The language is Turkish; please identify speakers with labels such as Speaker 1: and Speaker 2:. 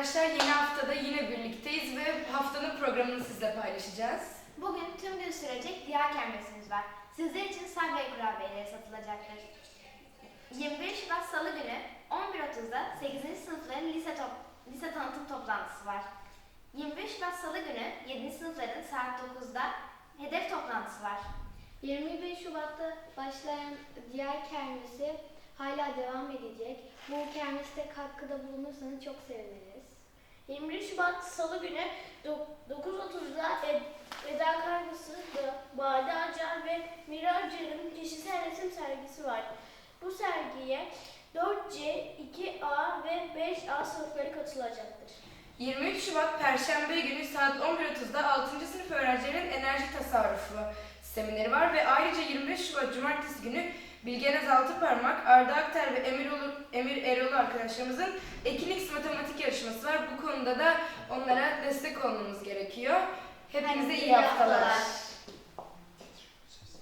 Speaker 1: arkadaşlar yeni haftada yine birlikteyiz ve haftanın programını sizle paylaşacağız.
Speaker 2: Bugün tüm gün sürecek diğer kermesimiz var. Sizler için Subway kurabiyeleri satılacaktır. 21 Şubat Salı günü 11.30'da 8. sınıfların lise, top, lise tanıtım toplantısı var. 21 Şubat Salı günü 7. sınıfların saat 9'da hedef toplantısı var.
Speaker 3: 21 Şubat'ta başlayan diğer kermesi hala devam edecek. Bu kermeste katkıda bulunursanız çok seviniriz.
Speaker 4: 21 Şubat Salı günü do- 9.30'da Ed- Eda Kargısı, Bade Acar ve Mira Acar'ın kişisel resim sergisi var. Bu sergiye 4C, 2A ve 5A sınıfları katılacaktır.
Speaker 1: 23 Şubat Perşembe günü saat 11.30'da 6. sınıf öğrencilerin enerji tasarrufu semineri var ve ayrıca 25 Şubat Cumartesi günü Bilgenaz Altıparmak, Arda Akter ve Emir, Ulu, Emir Eroğlu arkadaşlarımızın Ekinix matematik yarışması var. Bu konuda da onlara destek olmamız gerekiyor. Hepinize iyi haftalar.